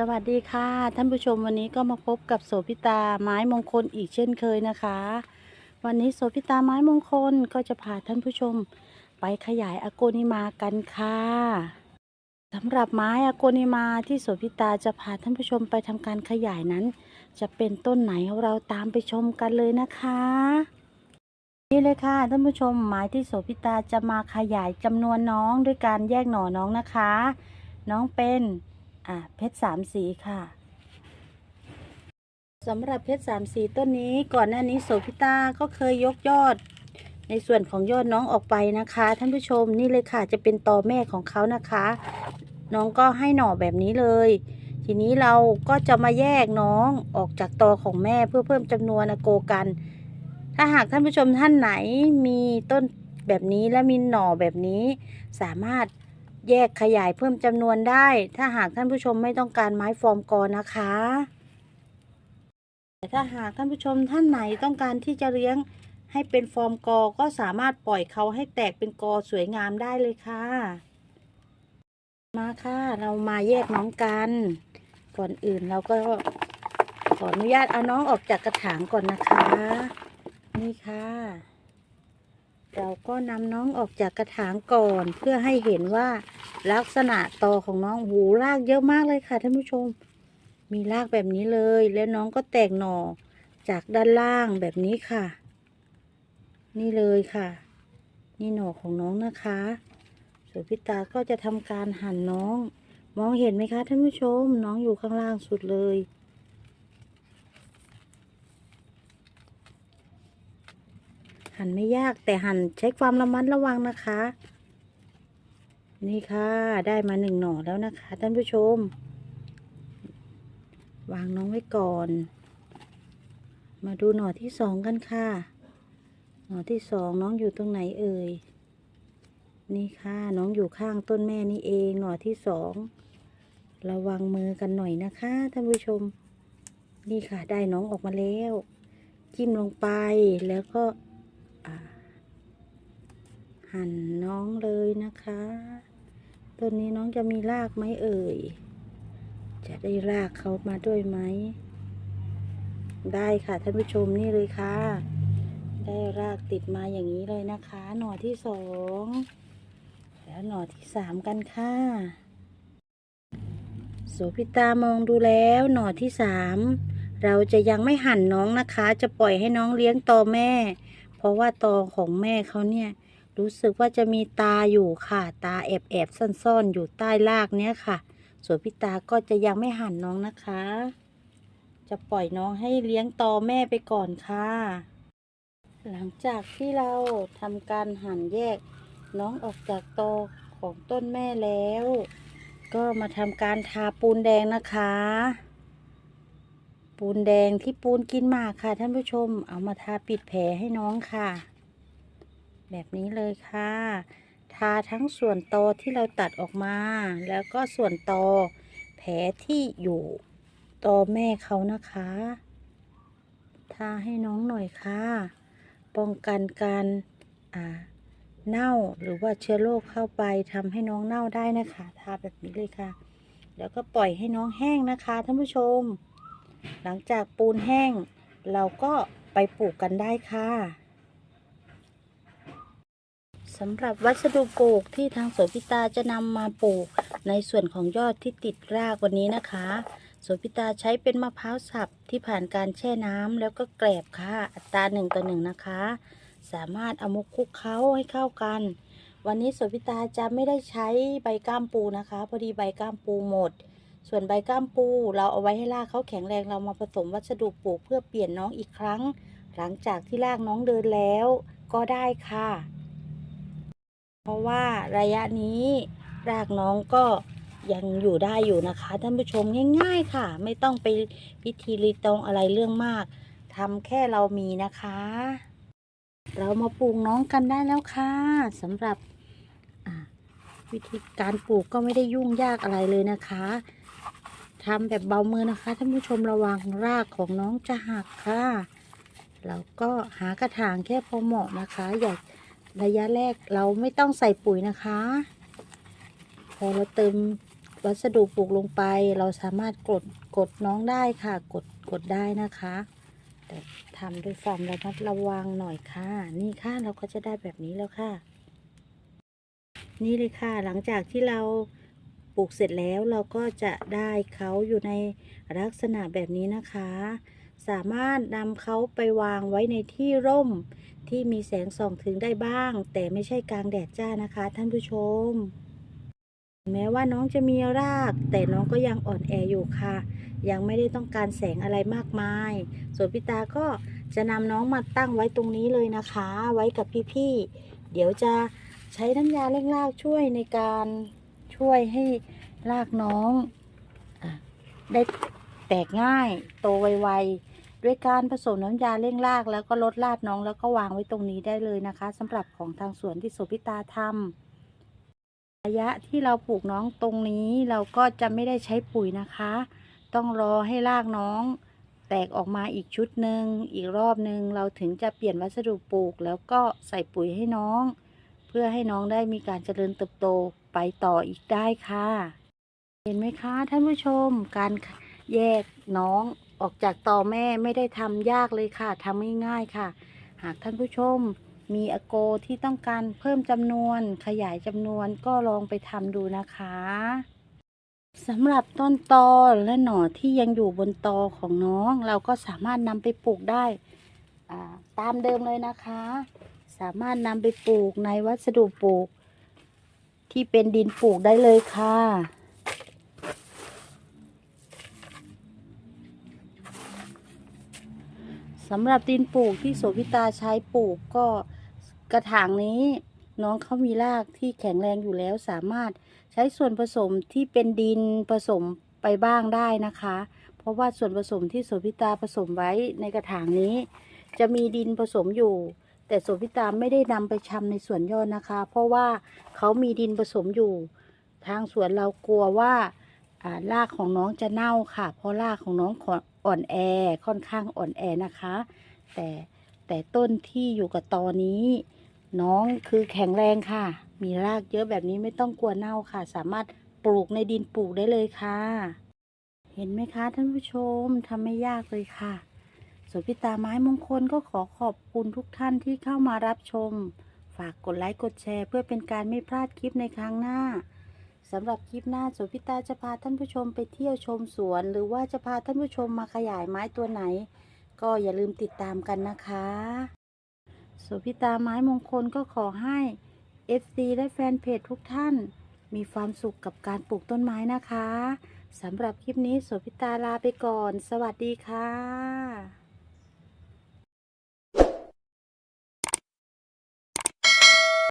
สวัสดีค่ะท่านผู้ชมวันนี้ก็มาพบกับโสพิตาไม้มงคลอีกเช่นเคยนะคะ วันนี้โสพิตาไม้มงคลก็จะพาท่านผู้ชมไปขยายอโกนิมากันค่ะสำหรับไม้อโกนิมาที่โสพิตาจะพาท่านผู้ชมไปทำการขยายนั้น จะเป็นต้นไหนเราตามไปชมกันเลยนะคะ นี่เลยค่ะท่านผู้ชมไม้ที่โสพิตาจะมาขยายจำนวนน้องด้วยการแยกหน่อน้องนะคะ น้องเป็น อ่าเพชรสามสีค่ะสำหรับเพชรสามสีต้นนี้ก่อนหน้านี้โสพิต้าก็เคยยกยอด ในส่วนของยอดน้องออกไปนะคะ ท่านผู้ชมนี่เลยค่ะจะเป็นตอแม่ของเขานะคะ น้องก็ให้หน่อแบบนี้เลย ทีนี้เราก็จะมาแยกน้องออกจากตอของแม่เพื่อเพิ่มจำนวนอโกกัน ถ้าหากท่านผู้ชมท่านไหนมีต้นแบบนี้และมีหน่อแบบนี้ สามารถ แยกขยายเพิ่มจำนวนได้ ถ้าหากท่านผู้ชมไม่ต้องการไม้ฟอร์มกอนะคะแต่ถ้าหากท่านผู้ชมท่านไหนต้องการที่จะเลี้ยงให้เป็นฟอร์มกอก็สามารถปล่อยเขาให้แตกเป็นกอสวยงามได้เลยค่ะ มาค่ะ เรามาแยกน้องกัน ก่อนอื่นเราก็ขออนุญาตเอาน้องออกจากกระถางก่อนนะคะ นี่ค่ะ เราก็นำน้องออกจากกระถางก่อนเพื่อให้เห็นว่าลักษณะตอของน้องหูรากเยอะมากเลยค่ะท่านผู้ชม มีรากแบบนี้เลย แล้วน้องก็แตกหน่อจากด้านล่างแบบนี้ค่ะ นี่เลยค่ะ นี่หน่อของน้องนะคะส่วนพิตาก็จะทำการหั่นน้อง มองเห็นไหมคะท่านผู้ชม น้องอยู่ข้างล่างสุดเลย หั่นไม่ยากแต่หั่นใช้ความระมัดระวังนะคะ นี่ค่ะได้มาหนึ่งหน่อแล้วนะคะท่านผู้ชม วางน้องไว้ก่อน มาดูหน่อที่สองกันค่ะ หน่อที่สองน้องอยู่ตรงไหนเอ่ยนี่ค่ะน้องอยู่ข้างต้นแม่นี่เองหน่อที่สองระวังมือกันหน่อยนะคะท่านผู้ชม นี่ค่ะได้น้องออกมาแล้ว จิ้มลงไปแล้วก็ หั่นน้องเลยนะคะ ต้นนี้น้องจะมีรากไหมเอ่ย จะได้รากเขามาด้วยไหม ได้ค่ะท่านผู้ชมนี่เลยค่ะ ได้รากติดมาอย่างนี้เลยนะคะ หน่อที่สองแล้วหน่อที่สามกันค่ะโสพิตามองดูแล้วหน่อที่สามเราจะยังไม่หั่นน้องนะคะ จะปล่อยให้น้องเลี้ยงต่อแม่ เพราะว่าตอของแม่เขาเนี่ย รู้สึกว่าจะมีตาอยู่ค่ะ ตาแอบแอบซ่อนๆ อยู่ใต้รากเนี้ยค่ะ ส่วนพี่ตาก็จะยังไม่หั่นน้องนะคะ จะปล่อยน้องให้เลี้ยงตอแม่ไปก่อนค่ะ หลังจากที่เราทำการหั่นแยก น้องออกจากตอของต้นแม่แล้ว ก็มาทำการทาปูนแดงนะคะ ปูนแดงที่ปูนกินหมากค่ะท่านผู้ชม เอามาทาปิดแผลให้น้องค่ะ แบบนี้เลยค่ะ ทาทั้งส่วนตอที่เราตัดออกมา แล้วก็ส่วนตอแผลที่อยู่ตอแม่เขานะคะ ทาให้น้องหน่อยค่ะ ป้องกันการอ่าเน่าหรือว่าเชื้อโรคเข้าไปทำให้น้องเน่าได้นะคะ ทาแบบนี้เลยค่ะ แล้วก็ปล่อยให้น้องแห้งนะคะท่านผู้ชม หลังจากปูนแห้ง เราก็ไปปลูกกันได้ค่ะ สำหรับวัสดุปลูกที่ทางโสพิตาจะนำมาปลูกในส่วนของยอดที่ติดรากวันนี้นะคะ โสพิตาใช้เป็นมะพร้าวสับที่ผ่านการแช่น้ำแล้วก็แกลบค่ะ อัตราหนึ่งต่อหนึ่งนะคะ สามารถเอามาคลุกเคล้าให้เข้ากัน วันนี้โสพิตาจะไม่ได้ใช้ใบก้ามปูนะคะ พอดีใบก้ามปูหมด ส่วนใบก้ามปูเราเอาไว้ให้รากเขาแข็งแรงเรามาผสมวัสดุปลูกเพื่อเปลี่ยนน้องอีกครั้ง หลังจากที่รากน้องเดินแล้วก็ได้ค่ะ เพราะว่าระยะนี้รากน้องก็ยังอยู่ได้อยู่นะคะท่านผู้ชมง่ายๆค่ะ ไม่ต้องไปพิธีรีตองอะไรเรื่องมากทำแค่เรามีนะคะ เรามาปลูกน้องกันได้แล้วค่ะสำหรับวิธีการปลูกก็ไม่ได้ยุ่งยากอะไรเลยนะคะทำแบบเบามือนะคะท่านผู้ชมระวังรากของน้องจะหักค่ะเราก็หากระถางแค่พอเหมาะนะคะ อย่า ระยะแรกเราไม่ต้องใส่ปุ๋ยนะคะ พอเราเติมวัสดุปลูกลงไป เราสามารถกดกดน้องได้ค่ะ กดกดได้นะคะ แต่ทำด้วยความระมัดระวังหน่อยค่ะ นี่ค่ะเราก็จะได้แบบนี้แล้วค่ะ นี่เลยค่ะ หลังจากที่เราปลูกเสร็จแล้วเราก็จะได้เขาอยู่ในลักษณะแบบนี้นะคะ สามารถนำเขาไปวางไว้ในที่ร่ม ที่มีแสงส่องถึงได้บ้าง แต่ไม่ใช่กลางแดดจ้านะคะ ท่านผู้ชม แม้ว่าน้องจะมีราก แต่น้องก็ยังอ่อนแออยู่ค่ะ ยังไม่ได้ต้องการแสงอะไรมากมาย ส่วนพี่ตาก็จะนำน้องมาตั้งไว้ตรงนี้เลยนะคะ ไว้กับพี่ๆเดี๋ยวจะใช้น้ำยาเร่งรากช่วยในการช่วยให้รากน้องอได้แตกง่ายโตไวๆ ด้วยการผสมน้ำยาเร่งราก แล้วก็ลดรากน้องแล้วก็วางไว้ตรงนี้ได้เลยนะคะสำหรับของทางสวนที่โสพิตาทำระยะที่เราปลูกน้องตรงนี้เราก็จะไม่ได้ใช้ปุ๋ยนะคะ ต้องรอให้รากน้องแตกออกมาอีกชุดหนึ่งอีกรอบหนึ่งเราถึงจะเปลี่ยนวัสดุปลูก แล้วก็ใส่ปุ๋ยให้น้อง เพื่อให้น้องได้มีการเจริญเติบโตไปต่ออีกได้ค่ะ เห็นไหมคะท่านผู้ชมการแยกน้อง ออกจากต่อแม่ไม่ได้ทำยากเลยค่ะทำง่ายๆค่ะ หากท่านผู้ชมมีอโกที่ต้องการเพิ่มจำนวนขยายจำนวนก็ลองไปทำดูนะคะสำหรับต้นตอและหน่อที่ยังอยู่บนตอของน้อง เราก็สามารถนำไปปลูกได้ตามเดิมเลยนะคะ สามารถนำไปปลูกในวัสดุปลูก ที่เป็นดินปลูกได้เลยค่ะ สำหรับดินปลูกที่โสพิตาใช้ปลูกก็กระถางนี้น้องเขามีรากที่แข็งแรงอยู่แล้วสามารถใช้ส่วนผสมที่เป็นดินผสมไปบ้างได้นะคะ เพราะว่าส่วนผสมที่โสพิตาผสมไว้ในกระถางนี้ จะมีดินผสมอยู่ แต่โสพิตาไม่ได้นำไปชำในสวนยอดนะคะ เพราะว่าเขามีดินผสมอยู่ ทางสวนเรากลัวว่าอ่ารากของน้องจะเน่าค่ะ เพราะรากของน้องข อ่อนแอค่อนข้างอ่อนแอนะคะ แต่แต่ต้นที่อยู่กับตอนี้ น้องคือแข็งแรงค่ะ มีรากเยอะแบบนี้ไม่ต้องกลัวเน่าค่ะ สามารถปลูกในดินปลูกได้เลยค่ะ เห็นไหมคะท่านผู้ชมทำไม่ยากเลยค่ะสุพิตาไม้มงคลก็ขอขอบคุณทุกท่านที่เข้ามารับชม ฝากกดไลค์กดแชร์ เพื่อเป็นการไม่พลาดคลิปในครั้งหน้า สำหรับคลิปหน้าสุพิตาจะพาท่านผู้ชมไปเที่ยวชมสวน หรือว่าจะพาท่านผู้ชมมาขยายไม้ตัวไหน ก็อย่าลืมติดตามกันนะคะสุพิตาไม้มงคลก็ขอให้ FC และแฟนเพจทุกท่าน มีความสุขกับการปลูกต้นไม้นะคะสำหรับคลิปนี้โสพิตาลาไปก่อน สวัสดีค่ะ